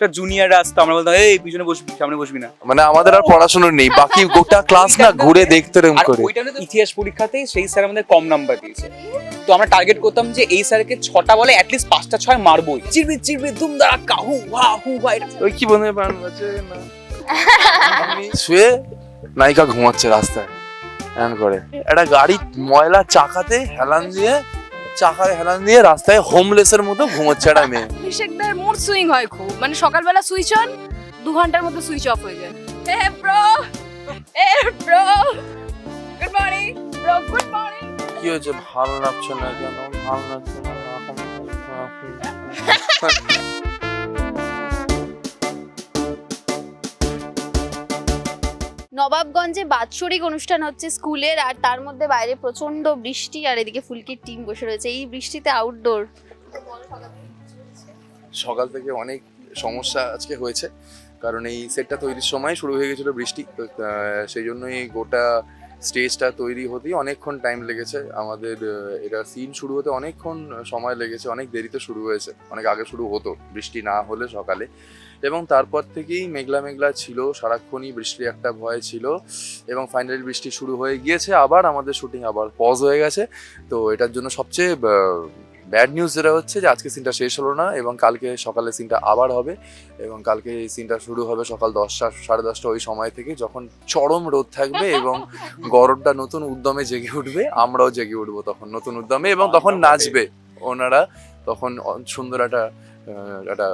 একটা জুনিয়ররা আসতো আমরা বলতাম এই পিছনে বসবি সামনে বসবি না। মানে আমাদের আর পড়াশোনা নেই বাকি গোটা ক্লাস না ঘুরে দেখতে আর করে। ওইটা ইতিহাস পরীক্ষাতে সেই স্যার আমাদের কম নাম্বার দিয়েছে। তো আমরা টার্গেট করতাম যে এই স্যারকে ছটা বলে অ্যাটলিস্ট পাঁচটা ছয় মারবোই। চিরবি চিরবি দুম দাঁড়া কাহু হা হু হা ওই কি বন্ধু বান বাজে না। শুয়ে নায়িকা ঘুমাচ্ছে রাস্তায় এমন করে। একটা গাড়ি ময়লা চাকাতে হেলান দিয়ে চাকায় হেলান দিয়ে রাস্তায় হোমলেসের মতো ঘুমোচ্ছে একটা মেয়ে অভিষেকদার মুড সুইং হয় খুব মানে সকালবেলা সুইচ অন দু ঘণ্টার মধ্যে সুইচ অফ হয়ে যায় hey bro eh bro good morning bro good morning কি হয়েছে ভালো লাগছে না কেন ভালো লাগছে না নবাবগঞ্জে বাৎসরিক অনুষ্ঠান হচ্ছে স্কুলের, আর তার মধ্যে বাইরে প্রচণ্ড বৃষ্টি, আর এদিকে ফুলকির টিম বসে রয়েছে। এই বৃষ্টিতে আউটডোর সকাল থেকে অনেক সমস্যা আজকে হয়েছে, কারণ এই সেটটা তৈরির সময় শুরু হয়ে গেছিল বৃষ্টি। সেই জন্যই গোটা স্টেজটা তৈরি হতেই অনেকক্ষণ টাইম লেগেছে। আমাদের এটা সিন শুরু হতে অনেকক্ষণ সময় লেগেছে, অনেক দেরিতে শুরু হয়েছে, অনেক আগে শুরু হতো বৃষ্টি না হলে সকালে। এবং তারপর থেকেই মেঘলা মেঘলা ছিল সারাক্ষণই বৃষ্টির একটা ভয় ছিল এবং ফাইনালি বৃষ্টি শুরু হয়ে গিয়েছে। আবার আমাদের শুটিং আবার পজ হয়ে গেছে। তো এটার জন্য সবচেয়ে ব্যাড নিউজ যেটা হচ্ছে যে আজকে সিনটা শেষ হলো না এবং কালকে সকালে সিনটা আবার হবে এবং কালকে এই সিনটা শুরু হবে সকাল দশটা সাড়ে দশটা ওই সময় থেকে যখন চরম রোদ থাকবে এবং গরমটা নতুন উদ্যমে জেগে উঠবে আমরাও জেগে উঠবো তখন নতুন উদ্যমে এবং তখন নাচবে। ওনারা তখন সুন্দর একটা একটা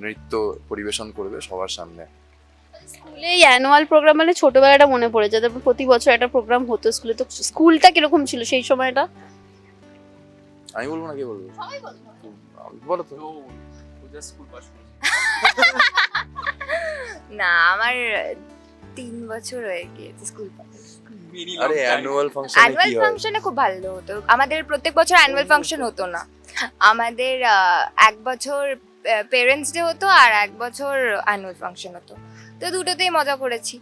নৃত্য পরিবেশন করবে সবার সামনে। স্কুলে এই অ্যানুয়াল প্রোগ্রাম মানে ছোটবেলাটা মনে পড়ে যায় তারপর প্রতি বছর একটা প্রোগ্রাম হতো স্কুলে। তো স্কুলটা কীরকম ছিল সেই সময়টা? আমি বলব না কে বলব? বলো তো। না আমার তিন বছর হয়ে গিয়েছে স্কুল আরে অ্যানুয়াল ফাংশনে অ্যানুয়াল ফাংশনে খুব ভালো হতো। আমাদের প্রত্যেক বছর অ্যানুয়াল ফাংশন হতো না। আমাদের এক বছর পেরেন্টস ডে হতো আর এক বছর অ্যানুয়াল ফাংশন হতো। তো দুটোতেই মজা করেছি।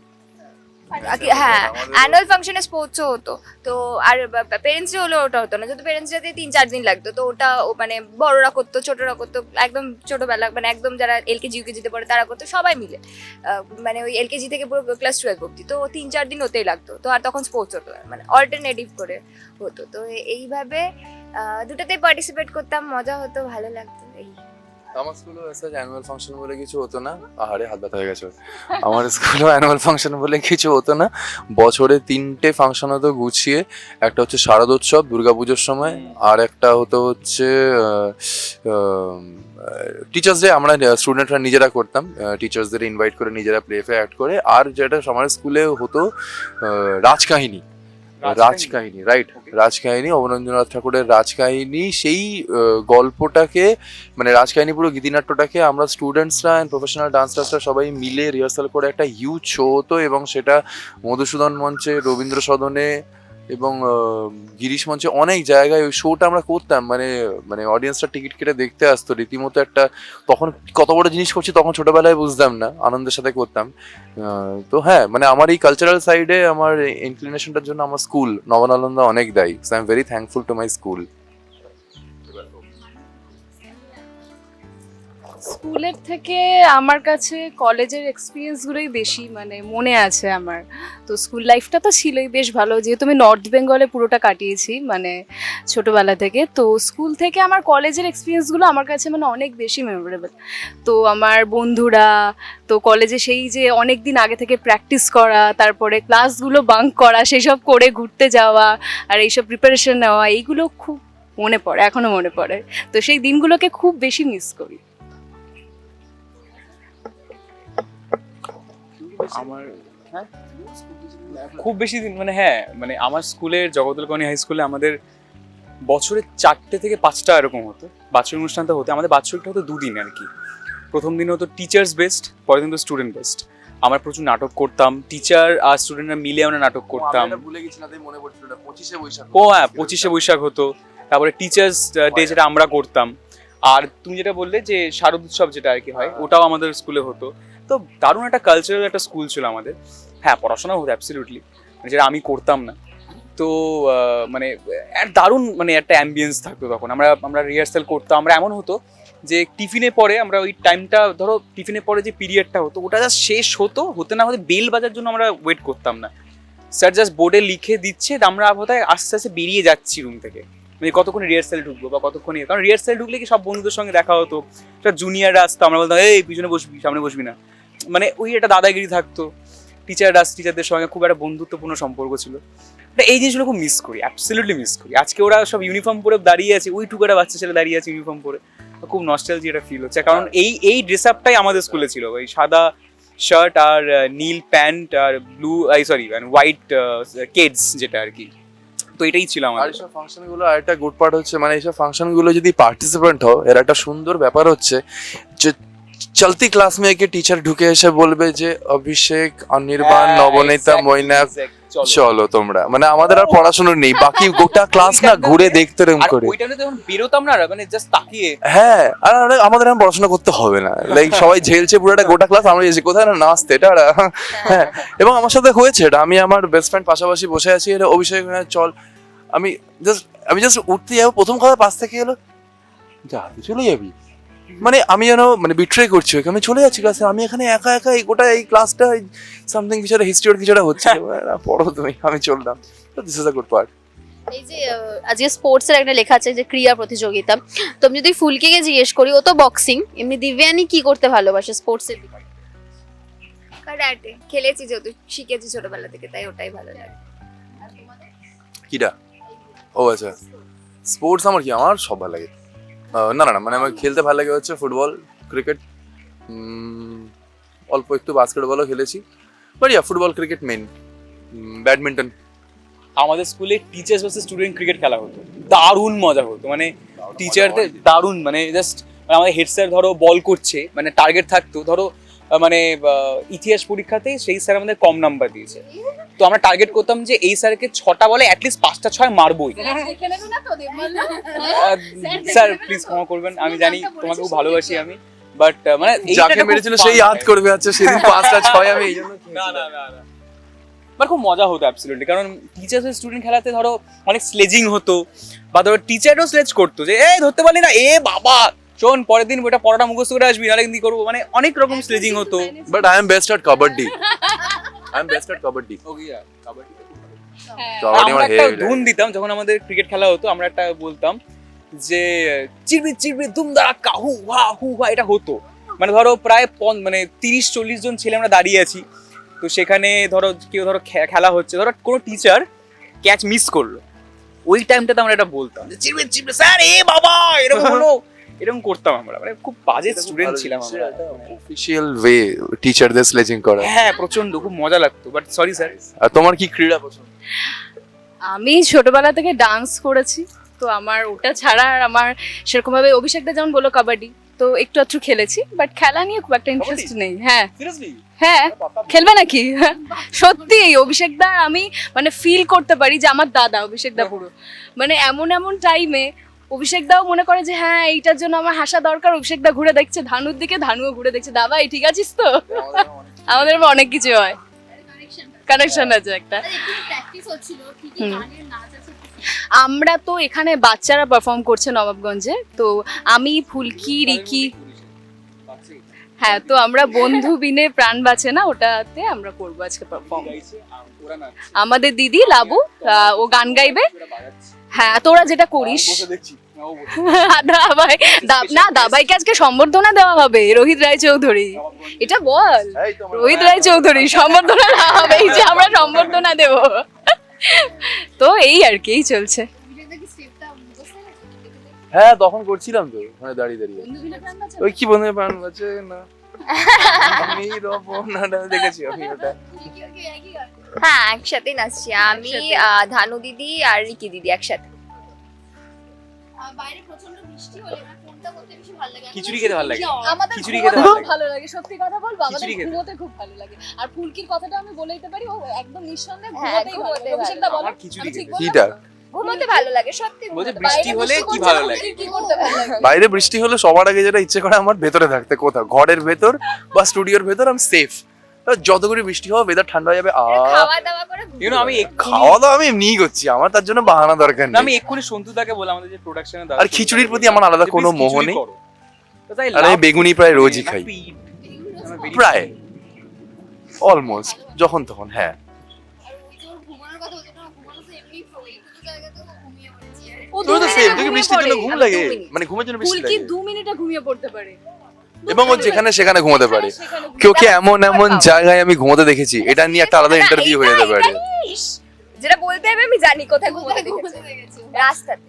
হ্যাঁ অ্যানুয়াল ফাংশনে স্পোর্টসও হতো। তো আর পেরেন্টস ডে হলে ওটা হতো না। যেহেতু পেরেন্টস ডেতে তিন চার দিন লাগতো তো ওটা মানে বড়রা করতো ছোটরা করতো একদম ছোটবেলা মানে একদম যারা এলকেজি ইউকেজিতে পড়ে তারা করতো সবাই মিলে। মানে ওই এলকেজি থেকে পুরো ক্লাস টুয়েলভ অব্দি তো তিন চার দিন ওতেই লাগতো। তো আর তখন স্পোর্টস হতো মানে অল্টারনেটিভ করে হতো। তো এইভাবে দুটোতেই পার্টিসিপেট করতাম মজা হতো ভালো লাগতো এই। আমার স্কুলেও এসে অ্যানুয়াল ফাংশন বলে কিছু হতো না। আহারে, হাত ব্যথা হয়ে গেছে আমার স্কুলেও অ্যানুয়াল ফাংশন বলে কিছু হতো না। বছরে তিনটে ফাংশন হতো গুছিয়ে। একটা হচ্ছে শারদোৎসব দুর্গাপুজোর সময়, আর একটা হতো হচ্ছে টিচার্স ডে আমরা স্টুডেন্টরা নিজেরা করতাম। টিচার্সদের ইনভাইট করে নিজেরা প্লে ফে অ্যাক্ট করে। আর যেটা আমার স্কুলে হতো রাজকাহিনী। রাজকাহিনী। রাইট রাজকাহিনী অবনীন্দ্রনাথ ঠাকুরের রাজকাহিনী সেই গল্পটাকে মানে রাজকাহিনী পুরো গীতিনাট্যটাকে আমরা স্টুডেন্টসরা অ্যান্ড প্রফেশনাল ডান্সার্সরা সবাই মিলে রিহার্সাল করে একটা হিউজ শো হতো এবং সেটা মধুসূদন মঞ্চে রবীন্দ্র সদনে এবং গিরিশ মঞ্চে অনেক জায়গায় ওই শোটা আমরা করতাম। মানে মানে অডিয়েন্সরা টিকিট কেটে দেখতে আসতো। রীতিমতো একটা, তখন কত বড় জিনিস করছি তখন ছোটবেলায় বুঝতাম না। আনন্দের সাথে করতাম। তো হ্যাঁ মানে আমার এই কালচারাল সাইডে আমার ইনক্লিনেশনটার জন্য আমার স্কুল নবনালন্দা অনেক দায়ী। So I am very thankful to my school স্কুলের থেকে আমার কাছে কলেজের এক্সপিরিয়েন্সগুলোই বেশি মানে মনে আছে আমার। তো স্কুল লাইফটা তো ছিলই বেশ ভালো, যেহেতু আমি নর্থ বেঙ্গলে পুরোটা কাটিয়েছি মানে ছোটোবেলা থেকে। তো স্কুল থেকে আমার কলেজের এক্সপিরিয়েন্সগুলো আমার কাছে মানে অনেক বেশি মেমোরেবল তো আমার বন্ধুরা, তো কলেজে সেই যে অনেক দিন আগে থেকে প্র্যাকটিস করা, তারপরে ক্লাসগুলো বাঙ্ক করা, সেসব করে ঘুরতে যাওয়া, আর এইসব প্রিপারেশন নেওয়া, এইগুলো খুব মনে পড়ে এখনও মনে পড়ে। তো সেই দিনগুলোকে খুব বেশি মিস করি। আমার হ্যাঁ? খুব বেশি দিন মানে হ্যাঁ মানে আমার স্কুলের জগদলকনি হাই স্কুলে আমাদের বছরে চারটে থেকে পাঁচটা এরকম হতো। বাৎসরিক অনুষ্ঠানটা হতো আমাদের বাৎসরিকটা হতো দুদিন আর কি। প্রথম দিন হতো টিচার্স বেস্ট পরের দিন তো স্টুডেন্ট বেস্ট আমরা প্রচুর নাটক করতাম টিচার আর স্টুডেন্টরা মিলে আমরা নাটক করতাম। ও হ্যাঁ পঁচিশে বৈশাখ হতো। তারপরে টিচার্স ডে যেটা আমরা করতাম। আর তুমি যেটা বললে যে শারদ উৎসব যেটা আর কি হয়। ওটাও আমাদের স্কুলে হতো। তো দারুণ একটা কালচারাল একটা স্কুল ছিল আমাদের। হ্যাঁ পড়াশোনা হতো অ্যাবসলিউটলি যেটা আমি করতাম না। তো মানে দারুণ মানে একটা অ্যাম্বিয়েন্স থাকতো তখন। আমরা আমরা রিহার্সাল করতাম, আমরা এমন হতো যে টিফিনে পরে আমরা ওই টাইমটা ধরো টিফিনে পরে যে পিরিয়ডটা হতো, ওটা জাস্ট শেষ হতো, হতে না হতে বেল বাজার জন্য আমরা ওয়েট করতাম না। স্যার জাস্ট বোর্ডে লিখে দিচ্ছে আমরা বোধহয় আস্তে আস্তে বেরিয়ে যাচ্ছি রুম থেকে। মানে কতক্ষণ রিহার্সাল ঢুকবো বা কতক্ষণ। কারণ রিহার্সাল ঢুকলে কি সব বন্ধুদের সঙ্গে দেখা হতো? একটা জুনিয়ররা আসতো, আমরা বলতাম, এই, পিছনে বসবি, সামনে বসবি না। মানে ওই একটা দাদাগিরি থাকতো। টিচাররা টিচারদের সঙ্গে খুব একটা বন্ধুত্বপূর্ণ সম্পর্ক ছিল। এই জিনিসগুলো খুব মিস করি অ্যাবসলিউটলি মিস করি। আজকে ওরা সব ইউনিফর্ম পরে দাঁড়িয়ে আছে, ওই টুকাটা বাচ্চা ছেলে দাঁড়িয়ে আছে ইউনিফর্ম পরে। খুব নস্টালজি এটা ফিল হচ্ছে। কারণ এই এই ড্রেস আপটাই আমাদের স্কুলে ছিল। ওই সাদা শার্ট আর নীল pant R blue I sorry white keds যেটা আর কি। তো এটাই ছিল আর আমাদের এইসব ফাংশনগুলো আর একটা গুড পার্ট হচ্ছে মানে এইসব ফাংশনগুলো যদি পার্টিসিপেন্ট হও, এর একটা সুন্দর ব্যাপার হচ্ছে যে চলতি ক্লাস মে একে টিচার ঢুকে এসে বলবে যে অভিষেক অনির্বাণ হ্যাঁ, নবনীতা মৈনাক চলো। তোমরা। মানে আমাদের আর পড়াশোনা নেই বাকি গোটা ক্লাস না ঘুরে দেখতে রকম আর করে। ওই টাইমে যখন বেরোতাম না মানে জাস্ট তাকিয়ে। হ্যাঁ আর আর আমাদের এখন পড়াশোনা করতে হবে না। লাইক সবাই ঝেলছে পুরো একটা গোটা ক্লাস আমরা এসে কোথায় না নাচতে এটা হ্যাঁ। এবং আমার সাথে হয়েছে এটা। আমি আমার বেস্ট ফ্রেন্ড পাশাপাশি বসে আছি এটা অভিষেক হ্যাঁ, চল। আমি জাস্ট আমি জাস্ট উঠতে যাব প্রথম কথা পাশ থেকে এলো যা চলে যাবি? মানে আমি যেন মানে বিট্রে করছি ওকে। আমি চলে যাচ্ছি ক্লাসে আমি এখানে একা একা এই গোটা এই ক্লাসটা সামথিং কিছু একটা হিস্ট্রি ওর কিছু একটা হচ্ছে। পড়ো তুমি আমি চললাম। তো this is a good part এই যে আজকে স্পোর্টস এর একটা লেখা আছে যে ক্রীড়া প্রতিযোগিতা। তো আমি যদি ফুলকিকে জিজ্ঞেস করি ও তো বক্সিং এমনি দিব্যানি কি করতে ভালোবাসে স্পোর্টস এর কারাটে খেলেছি যেহেতু শিখেছি ছোটবেলা থেকে তাই ওটাই ভালো লাগে। কিটা ও আচ্ছা। স্পোর্টস আমার কি? আমার সব ভালো লাগে। না না না মানে আমার খেলতে ভালো লাগে হচ্ছে ফুটবল ক্রিকেট অল্প একটু বাস্কেটবলও খেলেছি but yeah football cricket main badminton আমাদের স্কুলে টিচার্স ভার্সেস স্টুডেন্ট ক্রিকেট খেলা হতো। দারুণ মজা হতো মানে টিচারদের দারুণ মানে জাস্ট আমাদের হেড স্যার ধরো বল করছে মানে টার্গেট থাকতো ধরো মানে ইতিহাস পরীক্ষাতে সেই স্যার আমাদের কম নাম্বার দিয়েছে। তো আমরা টার্গেট করতাম যে এই স্যারকে ছটা বলে অ্যাটলিস্ট পাঁচটা ছয় মারবই। স্যার প্লিজ ক্ষমা করবেন আমি জানি তোমাকে খুব ভালোবাসি আমি বাট মানে যাকে মেরেছিল সেই time। করবে আচ্ছা সেদিন পাঁচটা ছয় আমি এই জন্য না না না না। আমার খুব মজা হতো অ্যাবসলিউটলি কারণ টিচার্স স্টুডেন্ট খেলাতে ধরো অনেক স্লেজিং হতো বা ধরো টিচারও স্লেজ করতো যে এই ধরতে পারলি না এ বাবা! শোন পরের দিন ওটা পড়াটা মুখস্থ করে আসবি নাহলে কি করব? মানে অনেক রকম স্লেজিং হতো। But I am best at kabaddi I am best at kabaddi kabaddi আমরা আমার হেভি ধুন দিতাম যখন আমাদের ক্রিকেট খেলা হতো আমরা একটা বলতাম যে চিরবি চিরবি দুম দাঁড়া হু হা হু হা এটা হতো। মানে ধরো প্রায় পন- মানে তিরিশ চল্লিশ জন ছেলে আমরা দাঁড়িয়ে আছি। তো সেখানে ধরো কেউ ধরো খেলা হচ্ছে ধরো কোনো টিচার ক্যাচ মিস করল। ওই টাইমটাতে আমরা এটা বলতাম যে চিরবি চিরবি স্যার এ বাবা এরকম হলো। এরকম করতাম আমরা মানে খুব বাজে স্টুডেন্ট ছিলাম আমরা। অফিশিয়াল ওয়ে টিচারদের স্লেজিং করা। হ্যাঁ প্রচণ্ড খুব মজা লাগতো বাট সরি স্যার আর তোমার কি ক্রীড়া পছন্দ? আমি ছোটবেলা থেকে ডান্স করেছি তো আমার ওটা ছাড়া আর আমার সেরকমভাবে অভিষেকটা যেমন বলো কাবাডি তো একটু একটু খেলেছি বাট খেলা নিয়ে খুব একটা ইন্টারেস্ট নেই হ্যাঁ। হ্যাঁ খেলবে নাকি? সত্যি এই অভিষেক দা আমি মানে ফিল করতে পারি যে আমার দাদা অভিষেক দা পুরো। মানে এমন এমন টাইমে অভিষেক দাও মনে করে যে হ্যাঁ এইটার জন্য আমার হাসা দরকার। অভিষেক দা ঘুরে দেখছে ধানুর দিকে ধানুও ঘুরে দেখছে। দাদা এই ঠিক আছিস তো? আমাদের অনেক কিছু হয়। কানেকশন আছে একটা। আমরা তো এখানে বাচ্চারা পারফর্ম করছে নবাবগঞ্জে। তো আমি ফুলকি রিকি হ্যাঁ তো আমরা বন্ধু বিনে প্রাণ বাঁচে না ওটাতে আমরা করব আজকে পারফর্ম আমাদের দিদি লাবু ও গান গাইবে। হ্যাঁ তোরা যেটা করিস। দাবাই না দাবাইকে আজকে সম্বর্ধনা দেওয়া হবে রোহিত রায় চৌধুরী। এটা বল রোহিত রায় চৌধুরী সম্বর্ধনা দেওয়া হবে এই যে আমরা সম্বর্ধনা দেব। তো এই আর কি চলছে। হ্যাঁ তখন করছিলাম তো ওখানে দাঁড়িয়ে দাঁড়িয়ে। ওই কি বন্ধু প্রাণ বাঁচে না? আমি রবনাটা দেখেছি আমি ওটা। হ্যাঁ একসাথেই নাচছি। আমি ধানু দিদি আর রিকি দিদি একসাথে। বাইরে প্রচণ্ড বৃষ্টি হলে কোনটা করতে বেশি ভালো লাগে খিচুড়ি খেতে ভালো লাগে। আমাদের খিচুড়ি খেতে ভালো খুব লাগে। ভালো লাগে। সত্যি কথা বলব আমাদের ঘুমোতে খুব ভালো লাগে। আর ফুলকির কথাটা আমি বলে দিতে পারি ও একদম নিঃসন্দেহে হ্যাঁ, ঘুমোতেই ভালো লাগে অভিষেক বলো। খিচুড়ি ঠিক ঘুমোতে ভালো লাগে সত্যি বলছে বৃষ্টি হলে কি ভালো লাগে? কি করতে ভালো লাগে? বাইরে বৃষ্টি হলে সবার আগে যেটা ইচ্ছে করে আমার ভেতরে থাকতে কোথাও। ঘরের ভেতর বা স্টুডিওর ভেতর আমি সেফ যত করে বৃষ্টি হবে ওয়েদার ঠান্ডা হয়ে যাবে আ খাওয়া দাওয়া করে ঘুমোতে ইউ নো আমি খাওয়া দাওয়া আমি এমনিই করছি আমার তার জন্য বাহানা দরকার না, আমি এক্ষুনি সন্তুদাকে বললাম আমাদের যে প্রোডাকশনে আর খিচুড়ির প্রতি আমার আলাদা কোনো মোহ নেই। তাই আর আমি বেগুনি প্রায় রোজই খাই। প্রায়। অলমোস্ট যখন তখন হ্যাঁ। ও তোর তো সেম বৃষ্টির জন্য ঘুম আমি লাগে মানে ঘুমের জন্য বৃষ্টি লাগে। দু মিনিটে ঘুমিয়ে পড়তে পারে? এবং ও যেখানে সেখানে ঘুমাতে পারে। ঘুমিয়ে- কেউকে এমন এমন জায়গায় আমি ঘুমোতে দেখেছি? এটা নিয়ে একটা আলাদা ইন্টারভিউ হয়ে যেতে পারে। যেটা বলতে হবে আমি জানি কোথায় ঘুমোতে দেখেছি। রাস্তাতে।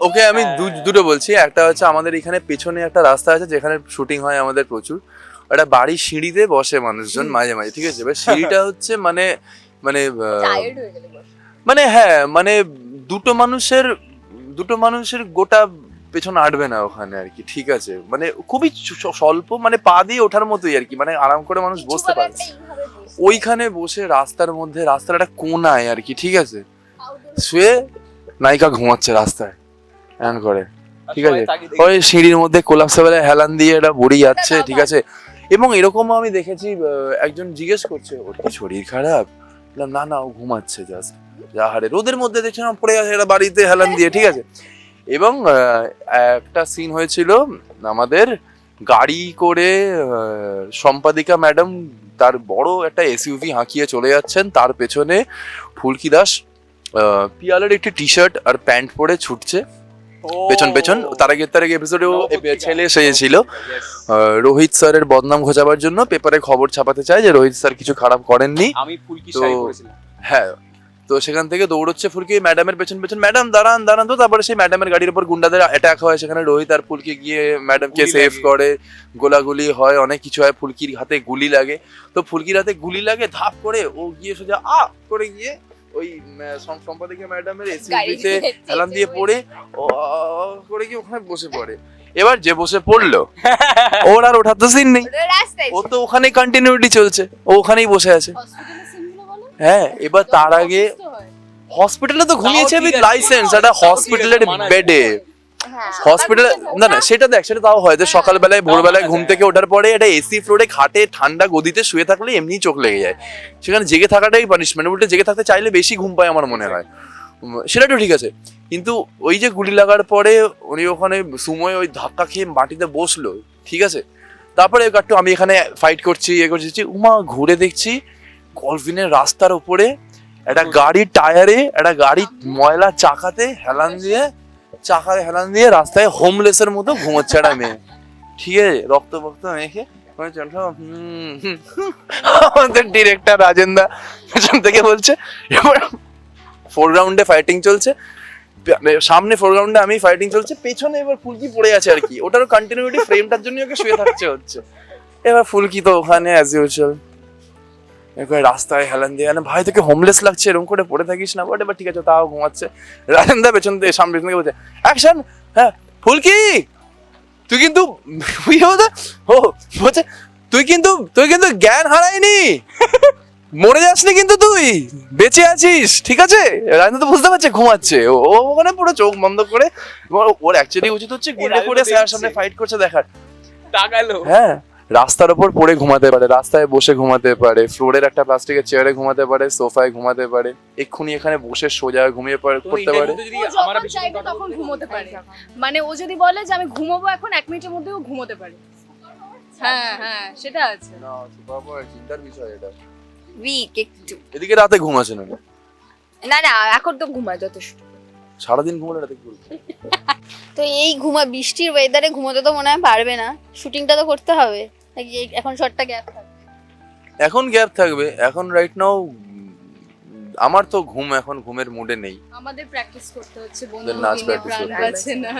ওকে আমি হ্যাঁ। দু- দুটো বলছি। একটা হচ্ছে আমাদের এখানে পেছনে একটা রাস্তা আছে যেখানে শুটিং হয় আমাদের প্রচুর। একটা বাড়ির সিঁড়িতে বসে মানুষজন মাঝে মাঝে ঠিক আছে? এবার সিঁড়িটা হচ্ছে মানে মানে। মানে হ্যাঁ মানে দুটো মানুষের দুটো মানুষের গোটা পেছন আটবে না ওখানে আর কি ঠিক আছে। মানে খুবই স্বল্প মানে পা দিয়ে ওঠার মতোই আর কি মানে আরাম করে মানুষ বসতে পারে। ওইখানে বসে রাস্তার মধ্যে রাস্তার একটা কোনায় আর কি ঠিক আছে। শুয়ে নায়িকা ঘুমাচ্ছে রাস্তায় এমন করে ঠিক আছে। ওই সিঁড়ির মধ্যে কোলাপসে বেলায় হেলান দিয়ে এটা বুড়ি যাচ্ছে ঠিক আছে। এবং এরকম আমি দেখেছি একজন জিজ্ঞেস করছে ওর কি শরীর খারাপ? না না ও ঘুমাচ্ছে জাস্ট যাহারে রোদের মধ্যে দেখছিলাম পড়ে এটা বাড়িতে হেলান দিয়ে ঠিক আছে? এবং একটা সিন হয়েছিল আমাদের গাড়ি করে সম্পাদিকা ম্যাডাম তার বড় একটা এসইউভি হাঁকিয়ে চলে যাচ্ছেন। তার পেছনে ফুলকি দাস পিয়ালের একটি টি শার্ট আর প্যান্ট পরে ছুটছে। পেছন পেছন তার আগে তার আগে এপিসোডেও। ছেলে. আহ, রোহিত স্যারের বদনাম ঘোচাবার জন্য পেপারে খবর ছাপাতে চায় যে রোহিত স্যার কিছু খারাপ করেননি। আমি ফুলকি শাড়ি পরেছিলাম। হ্যাঁ তো সেখান থেকে দৌড়চ্ছে ফুলকি ম্যাডামের পেছন পেছন। ম্যাডাম দাঁড়ান দাঁড়ান তো তারপরে সেই ম্যাডামের গাড়ির উপর গুন্ডাদের অ্যাটাক হয়। সেখানে রোহিত আর ফুলকি গিয়ে ম্যাডামকে সেভ করে গোলাগুলি হয় অনেক কিছু হয়। ফুলকির হাতে গুলি লাগে। তো ফুলকির হাতে গুলি লাগে ধাপ করে ও গিয়ে সোজা আ করে গিয়ে ওই উম, সম- সম্পাদিকা ম্যাডামের গাড়ি হেলান দিয়ে পড়ে করে গিয়ে ওখানে বসে পড়ে। এবার যে বসে পড়ল ওর আর ওঠার তো সিন নেই। ও তো ওখানেই কন্টিনিউটি চলছে। ও ওখানেই বসে আছে। হ্যাঁ এবার তার আগে হসপিটালে তো ঘুমিয়েছে উইথ লাইসেন্স একটা হসপিটালের বেডে হ্যাঁ। হসপিটালে না না সেটা দেখ সেটা তাও হয় যে সকালবেলায় ভোরবেলায় ঘুম থেকে ওঠার পরে একটা এসি ফ্লোরে খাটে ঠান্ডা গদিতে শুয়ে থাকলে এমনিই চোখ লেগে যায়। সেখানে জেগে থাকাটাই পানিশমেন্ট উল্টে জেগে থাকতে চাইলে বেশি ঘুম পায় আমার মনে হয়। সেটা তো ঠিক আছে। কিন্তু ওই যে গুলি লাগার পরে উনি ওখানে সুময় ওই ধাক্কা খেয়ে মাটিতে বসল ঠিক আছে? তারপরে একটু আমি এখানে ফাইট করছি ইয়ে করছি উমা ঘুরে দেখছি কলফিনের রাস্তার উপরে একটা গাড়ির টায়ারে একটা গাড়ির ময়লা চাকাতে হেলান দিয়ে চাকায় হেলান দিয়ে রাস্তায় হোমলেসের মতো ঘুমোচ্ছে একটা মেয়ে। ঠিক আছে? রক্ত ফক্ত মেখে হুম। আমাদের ডিরেক্টর রাজেন্দা পেছন থেকে বলছে এবার ফোরগ্রাউন্ডে ফাইটিং চলছে। সামনে ফোরগ্রাউন্ডে আমি ফাইটিং চলছে পেছনে এবার ফুলকি পড়ে আছে আর কি। ওটার কন্টিনিউটি ফ্রেমটার জন্য ওকে শুয়ে থাকছে হচ্ছে। এবার ফুলকি তো ওখানে অ্যাজ ইউজুয়াল এরপরে রাস্তায় হেলান দিয়ে মানে ভাই তোকে হোমলেস লাগছে এরকম করে পড়ে থাকিস না বট এবার ঠিক আছে তাও ঘুমাচ্ছে। রাজেন্দা পেছন থেকে সামনে পেছন বলছে অ্যাকশন হ্যাঁ ফুলকি তুই কিন্তু ও বলছে তুই কিন্তু তুই কিন্তু জ্ঞান হারাইনি। মরে যাসনি কিন্তু তুই বেঁচে আছিস ঠিক আছে? রাজেন্দ্র তো বুঝতে পারছে ঘুমাচ্ছে। ও ও ওখানে পুরো চোখ বন্ধ করে ওর অ্যাকচুয়ালি উচিত হচ্ছে গুলে করে স্যার সামনে ফাইট করছে দেখার। তাকালো। হ্যাঁ। রাস্তার ওপর পড়ে ঘুমাতে পারে রাস্তায় বসে ঘুমাতে পারে ফ্লোরের একটা প্লাস্টিকের চেয়ারে ঘুমাতে পারে সোফায় ঘুমাতে পারে এক্ষুনি এখানে বসে সোজা ঘুমিয়ে পড়ে পড়তে পারে। তখন ঘুমোতে পারে। মানে ও যদি বলে যে আমি ঘুমোবো এখন এক মিনিটের মধ্যেও ঘুমোতে পারে। হ্যাঁ হ্যাঁ সেটা আছে। না সুপার চিন্তার বিষয় এটা। উইক একটু। এদিকে রাতে ঘুমাচ্ছে না। না না এখন তো ঘুমায় যথেষ্ট। সারাদিন ঘুমালে রাতে কি করবে তো এই ঘুমা বৃষ্টির ওয়েদারে ঘুমোতে তো মনে হয় পারবে না। শুটিংটা তো করতে হবে। নাকি এই- এখন শর্টটা গ্যাপ এখন গ্যাপ থাকবে। এখন রাইট নাও আমার তো ঘুম এখন ঘুমের মুডে নেই। আমাদের প্র্যাকটিস করতে হচ্ছে বন্ধু নাচ practice প্রাণ করতে বাঁচে না।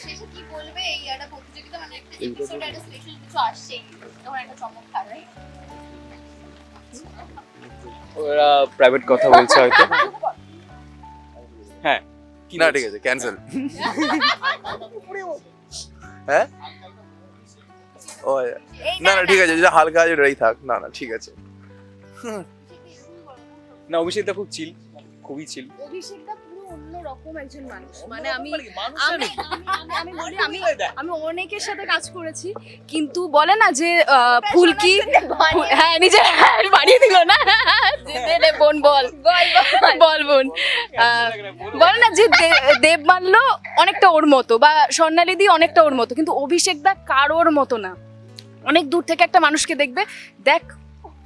শেষে কি বলবে? এই একটা প্রতিযোগিতা মানে একটা এইটা তো- এপিসোড একটা স্পেশাল কিছু আসছেই তখন একটা চমক থাকবে ওরা প্রাইভেট কথা বলছে হয়তো। হ্যাঁ। কি না ঠিক আছে ক্যান্সেল হ্যাঁ? ও না না ঠিক আছে যেটা হালকা আছে ওটাই থাক। না না ঠিক আছে। না অভিষেকটা খুব চিল খুবই চিল অভিষেকটা অন্যরকম একজন মানুষ। মানে আমি মানে আমি আমি- আমি- আমি বলি আমি আমি অনেকের সাথে কাজ করেছি কিন্তু বলে না যে ফুলকি হ্যাঁ নিজে হ্যাঁ, বাড়িয়ে দিল না। দে দে বোন বল। বল বোন। আহ, বলে না যে দে- দেব মাল্য অনেকটা ওর মতো বা স্বর্ণালিদি অনেকটা ওর মতো কিন্তু অভিষেক দা কারোর মতো না। অনেক দূর থেকে একটা মানুষকে দেখবে দেখ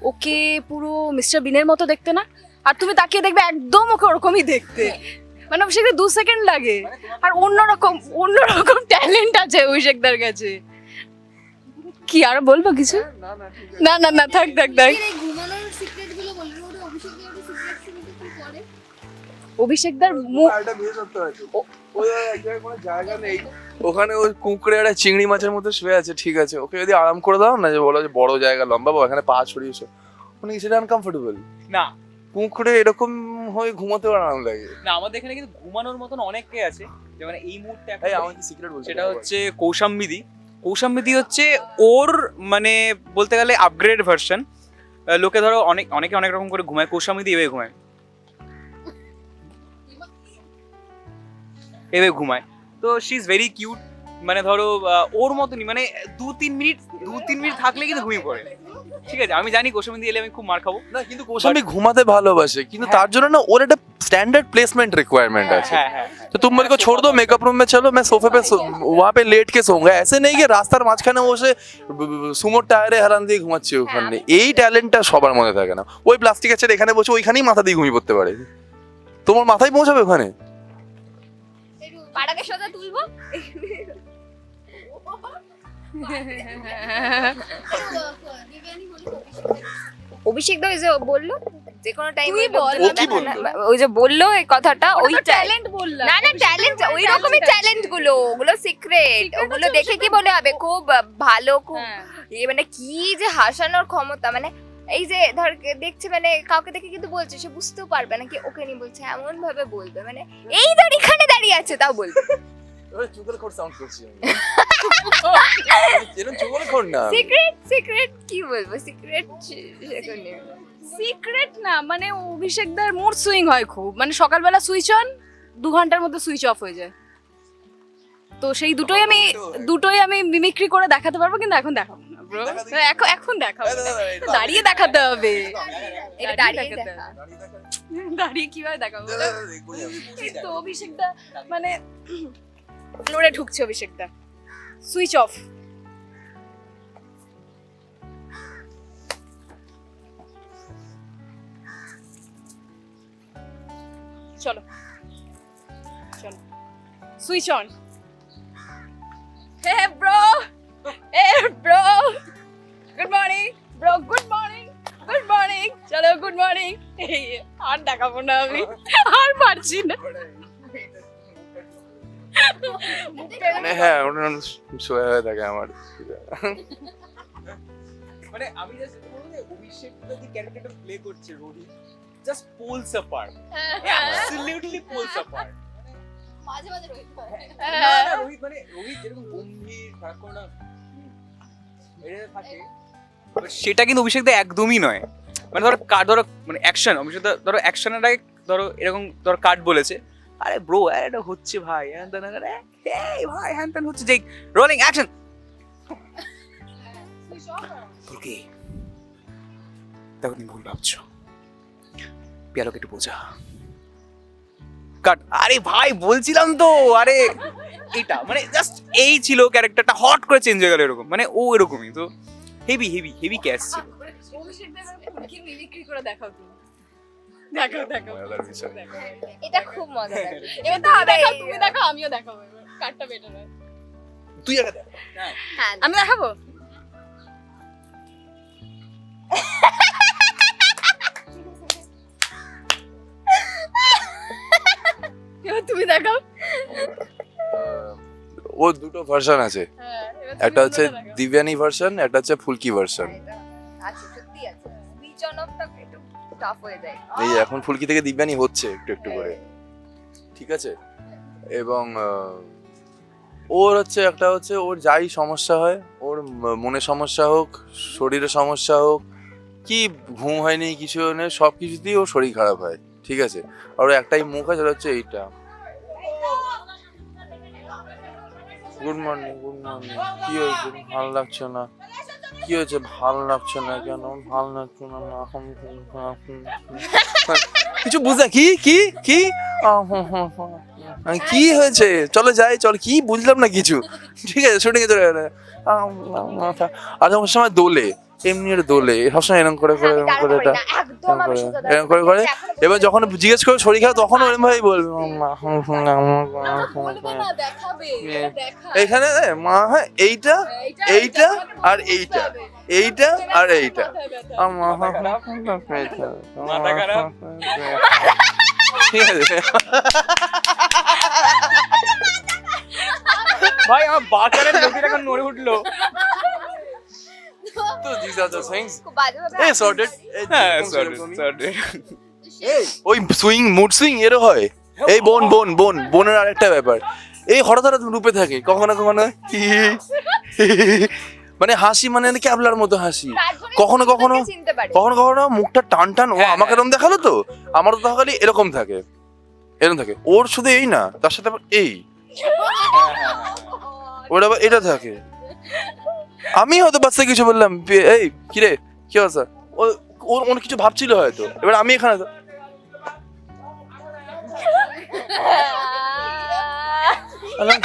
ওকে পুরো মিস্টার বিনের মতো দেখতে না আর তুমি তাকিয়ে দেখবে একদম ওকে ওরকমই দেখতে। মানে অভিষেক দু সেকেন্ড লাগে। আর অন্যরকম অন্যরকম ট্যালেন্ট আছে অভিষেকদার কাছে। কি আর বলব কিছু? না না না না না থাক থাক থাক। অভিষেকদার মুখ ওখানে ওই কুঁকড়ে একটা চিংড়ি মাছের মধ্যে শুয়ে আছে ঠিক আছে। ওকে যদি আরাম করে দাও না যে বলো যে বড় জায়গা লম্বা বা এখানে পা ছড়িয়েছো মানে সেটা আনকমফোর্টেবল না কুঁকড়ে এরকম হয়ে ঘুমোতেও আরাম লাগে। না আমাদের এখানে কিন্তু ঘুমানোর মতন অনেকে আছে যেমন এই মুহূর্তে এই আমাকে সিক্রেট বলছি সেটা হচ্ছে কৌশাম্বিদি। কৌশাম্বিদি হচ্ছে ওর মানে বলতে গেলে আপগ্রেড ভার্সন লোকে ধরো অনেক অনেকে অনেক রকম করে ঘুমায় কৌশাম্বিদি এভাবে ঘুমায়। এভাবে ঘুমায়। তো শি ইজ ভেরি কিউট মানে ধরো ওর মতনই মানে দু তিন মিনিট দু তিন মিনিট থাকলে কিন্তু ঘুমিয়ে পড়ে। ঠিক আছে আমি জানি কৌশাম্বী এলে আমি খুব মার খাব। না কিন্তু কৌশাম্বী ঘুমাতে ভালোবাসে কিন্তু হ্যাঁ। তার জন্য না ওর একটা স্ট্যান্ডার্ড প্লেসমেন্ট রিকোয়ারমেন্ট আছে। হ্যাঁ, হ্যাঁ, তো তুমি मेरे को छोड़ दो मेकअप মে में चलो मैं सोफे पे वहाँ पे लेट के सोऊंगा ऐसे नहीं রাস্তার মাঝখানে বসে সুমো টায়ারে হারান দিয়ে ঘুমাচ্ছে ওখানে এই ট্যালেন্টটা সবার মনে থাকে না ওই প্লাস্টিকের চেয়ার এখানে বসে ওইখানেই মাথা দিয়ে ঘুমিয়ে পড়তে পারে তোমার মাথায় পৌঁছাবে ওখানে পাড়াকে সাজা তুলবো? অভিষেক দা ওই যে বলল যে কোনো টাইমে বলল? ওই যে বলল এই কথাটা ওই ট্যালেন্ট বললাম না না ট্যালেন্ট ওই রকমই ট্যালেন্টগুলো ওগুলো সিক্রেট ওগুলো দেখে কি বলে হবে? খুব ভালো খুব হ্যাঁ। ইয়ে মানে কি যে হাসানোর ক্ষমতা মানে এই যে ধর দেখছে মানে কাউকে দেখে কিন্তু বলছে সে বুঝতেও পারবে না কি ওকে নিয়ে বলছে এমন ভাবে বলবে মানে এই ধর এখানে দাঁড়িয়ে আছে তাও বলবে। চুগলখোর সাউন্ড করছি এরকম চুগলখোর না। সিক্রেট সিক্রেট কি বলব? সিক্রেট সিক্রেট না মানে অভিষেকদার মুড সুইং হয় খুব। মানে সকালবেলা সুইচ অন দু ঘণ্টার মধ্যে সুইচ অফ হয়ে যায়। তো সেই দুটোই আমি দুটোই আমি মিমিক্রি করে দেখাতে পারব কিন্তু এখন দেখাবো না ব্রো এখন এখন দেখাবো। দাঁড়িয়ে দেখাতে হবে। এটা দাঁড়িয়ে দেখা। কীভাবে দেখাবো তো অভিষেকদা মানে ফ্লোরে ঢুকছে অভিষেকদা। সুইচ অফ চলো। চলো। Switch on hey bro hey bro good morning bro good morning good morning চলো গুড মর্নিং আর দেখাবো না আমি। আর পারছি না। মানে হ্যাঁ ওটা শোয়া হয়ে থাকে আমার। মানে আমি জাস্ট বলব যে অভিষেকটা যে ক্যারেক্টারটা প্লে করছে Rohit just poles apart absolutely poles apart মাঝে মাঝে রোহিত হয় রোহিত মানে রোহিত যেরকম গম্ভীর থাকো না এটা থাকে। সেটা কিন্তু অভিষেক দা একদমই নয়। মানে ধরো কার ধরো মানে অ্যাকশন অভিষেক দা ধরো অ্যাকশনের আগে ধরো এরকম ধরো কাট বলেছে। আরে ব্রো আরে এটা হচ্ছে ভাই। হ্যান ত্যান আরে এই ভাই হ্যান ত্যান হচ্ছে যে রোলিং অ্যাকশন তোকে দেখো তুমি ভুল ভাবছ। পিয়ালোকে একটু বোঝা। কাট আরে ভাই বলছিলাম তো আরে এটা মানে জাস্ট এই ছিল ক্যারেক্টারটা হট করে চেঞ্জ হয়ে গেল এরকম। মানে ও এরকমই তো হেভি হেভি হেভি ক্যাচ ছিল। মজাদার বিষয়। এটা খুব মজা এবার দেখাও তুমি দেখাও আমিও দেখাবো এবার। কারটা বেটার হয়। তুই আগে দেখ। হ্যাঁ। আমি দেখাবো? তুমি দেখাও। ওর দুটো ভার্সন আছে। হ্যাঁ একটা হচ্ছে দিব্যানি ভার্সন একটা হচ্ছে ফুলকি ভার্সন টাফ হয়ে যায়। এই এখন ফুলকি থেকে দিব্যানি হচ্ছে একটু একটু করে। ঠিক আছে? এবং ওর হচ্ছে একটা হচ্ছে ওর যাই সমস্যা হয় ওর মনে সমস্যা হোক শরীরে সমস্যা হোক কি ঘুম হয়নি কিছু নেই সব কিছুতেই ওর শরীর খারাপ হয়। ঠিক আছে? আর একটাই মুখ আছে সেটা হচ্ছে এইটা। গুড মর্নিং গুড মর্নিং কি হয়েছে ভালো লাগছে না কি হয়েছে ভালো লাগছে না কেন ভালো লাগছে না না, হুম, হুম, হুম, হুম, হুম। কিছু বুঝা কি কি কি কি হয়েছে চলো যাই চল কি বুঝলাম না কিছু ঠিক আছে শুটিং এ চলে গেলে আর সময় দোলে এমনি একটা দোলে সবসময় এরকম করে করে এরকম করে এটা এরকম করে করে এবার যখন জিজ্ঞেস করে শরীর খারাপ তখন ওরম ভাই বলবে এখানে মা হ্যাঁ এইটা এইটা আর এইটা এইটা আর এইটা। ঠিক আছে ভাই আমার বাচ্চারের লোকের এখন নড়ে উঠল। তো these are the things এই sorted হ্যাঁ sorry. এই ওই সুইং মুড সুইং এরও হয়। এই বোন বোন বোন বোনের আরেকটা ব্যাপার। এই হঠাৎ হঠাৎ রূপে থাকে কখনো কখনো। মানে হাসি মানে ক্যাবলার মতো হাসি। কখনো কখনো? কখনো কখনো মুখটা টান টান ও হ্যাঁ, আমাকে হ্যাঁ। এরকম দেখাল তো? আমার তো খালি এরকম থাকে। এরকম থাকে। ওর শুধু এই না তার সাথে আবার এই। ওটা আবার এটা থাকে। আমি হয়তো বাচ্চা কিছু বললাম এই কিরে কি অবস্থা? ও ওর অনেক কিছু ভাবছিল হয়তো। এবার আমি এখানে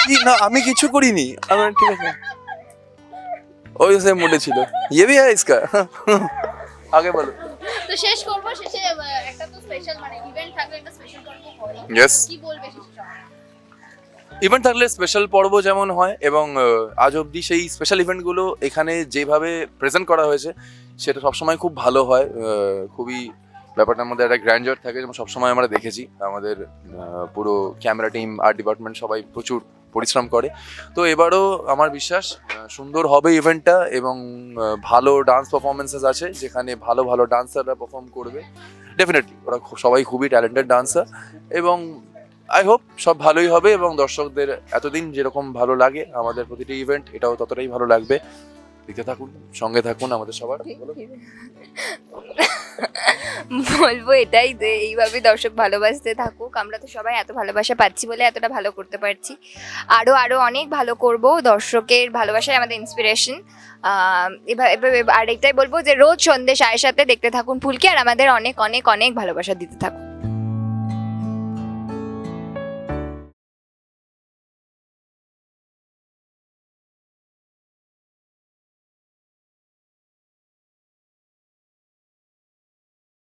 কি না আমি কিছু করিনি। ঠিক আছে। ওই সেম মুডে ছিল। ইয়ে ভি হ্যায় ইসকা? আগে বলো। তো শেষ করব শেষে একটা তো স্পেশাল মানে ইভেন্ট থাকবে একটা স্পেশাল কি বলবে শেষে? ইভেন্ট থাকলে স্পেশাল পর্ব যেমন হয় এবং আজ অবধি সেই স্পেশাল ইভেন্টগুলো এখানে যেভাবে প্রেজেন্ট করা হয়েছে, সেটা সবসময় খুব ভালো হয়। খুবই ব্যাপারটার মধ্যে একটা গ্র্যান্ডার থাকে যেমন সবসময় আমরা দেখেছি। আমাদের পুরো ক্যামেরা টিম আর্ট ডিপার্টমেন্ট সবাই প্রচুর পরিশ্রম করে। তো এবারও আমার বিশ্বাস সুন্দর হবে ইভেন্টটা এবং ভালো ডান্স পারফরমেন্সেস আছে যেখানে ভালো ভালো ডান্সাররা পারফর্ম করবে। ডেফিনেটলি ওরা সবাই খুবই ট্যালেন্টেড ডান্সার এবং আই হোপ সব ভালোই হবে এবং দর্শকদের এতদিন যেরকম ভালো লাগে আমাদের প্রতিটি ইভেন্ট এটাও ততটাই ভালো লাগবে। দেখতে থাকুন সঙ্গে থাকুন আমাদের সবার বলব এটাই যে এইভাবে দর্শক ভালোবাসতে থাকুক। আমরা তো সবাই এত ভালোবাসা পাচ্ছি বলে এতটা ভালো করতে পারছি। আরও আরও অনেক ভালো করব দর্শকের ভালোবাসাই আমাদের ইন্সপিরেশন এবার এবার আর এটাই বলব যে রোজ সন্ধ্যে সাড়ে সাথে দেখতে থাকুন ফুলকে আর আমাদের অনেক অনেক অনেক ভালোবাসা দিতে থাকুন।